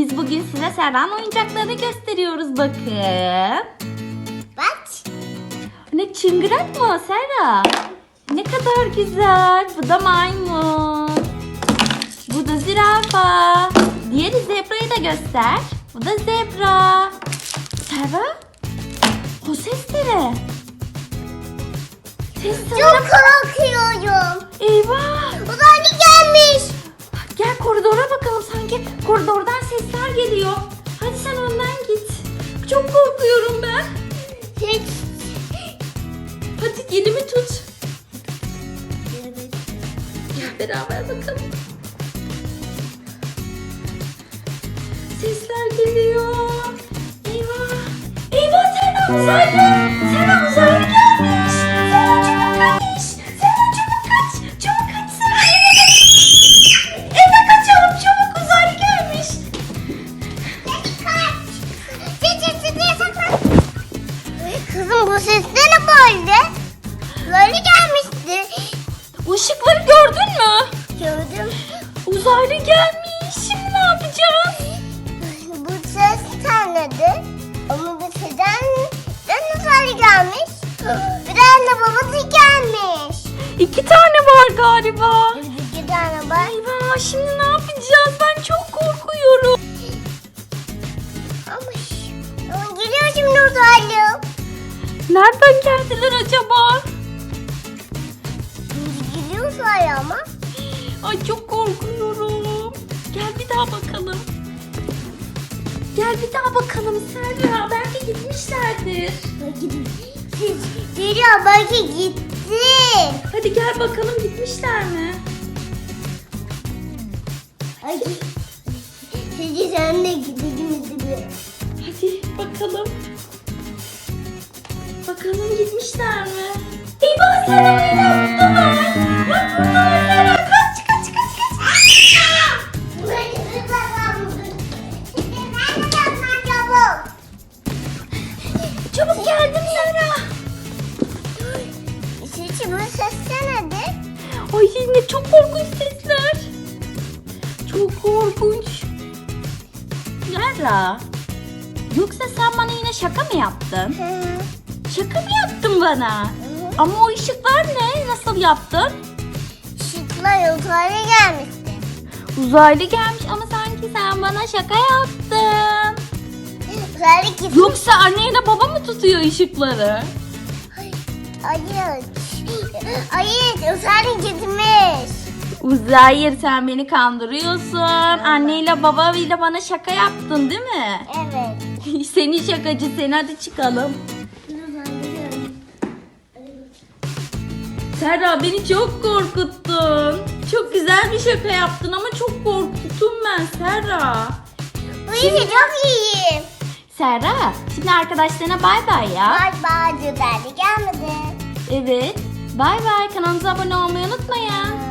biz bugün size Serra'nın oyuncaklarını gösteriyoruz bakın. Bak. Ne çıngırak mı Serra? Ne kadar güzel. Bu da maymun. Bu da zürafa. Da göster. Bu da zebra. Serra? O ses ne? Ses sanırım... Çok korkuyorum. Eyvah! Uzaylı gelmiş. Gel koridora bakalım. Sanki koridordan sesler geliyor. Hadi sen önden git. Çok korkuyorum ben. Hiç. Hadi elimi tut. Gel beraber bakalım. Sesler geliyor. Eyvah. Eyvah Serra uzaylı. Serra uzaylı gelmiş. Serra çabuk kaç. Çabuk kaç. Çabuk kaç Serra. Eve, eve kaçalım çabuk uzaylı gelmiş. Kızım bu ses ne böyle? Böyle gelmişti. Işıkları gördün mü? Gördüm. Uzaylı gelmiş. Babası gelmiş. İki tane var galiba. İki tane var. Eyvah şimdi ne yapacağız? Ben çok korkuyorum. Ama, ama geliyor şimdi uzaylı. Nereden geldiler acaba? Geliyor uzaylı ama. Ay çok korkuyorum. Gel bir daha bakalım. Gel bir daha bakalım Serra. Belki gitmişlerdir. Geliyor belki gitti. Hadi gel bakalım gitmişler mi? Ay. Sizi sen de gidelim gibi. Hadi bakalım. Bakalım gitmişler mi? Eyvah Serra Eyvah Ay yine çok korkunç sesler. Çok korkunç. Serra. Yoksa sen bana yine şaka mı yaptın? Şaka mı yaptın bana? Ama o ışıklar ne? Nasıl yaptın? Şıklar yukarı gelmişti. Uzaylı gelmiş ama sanki sen bana şaka yaptın. Uzaylı gitmiş. Yoksa anneyle baba mı tutuyor ışıkları? Hayır. Hayır uzaylı gitmiş. Uzayır sen beni kandırıyorsun. Anneyle babayla bana şaka yaptın değil mi? Evet. Seni şakacı sen hadi çıkalım. Serra beni çok korkuttun. Çok güzel bir şaka yaptın ama çok korkuttum ben Serra. İşi çok iyi. Serra şimdi arkadaşlarına bay bay ya. Bak uzaylı gelmedi. Evet. Bay bay kanalımıza abone olmayı unutmayın.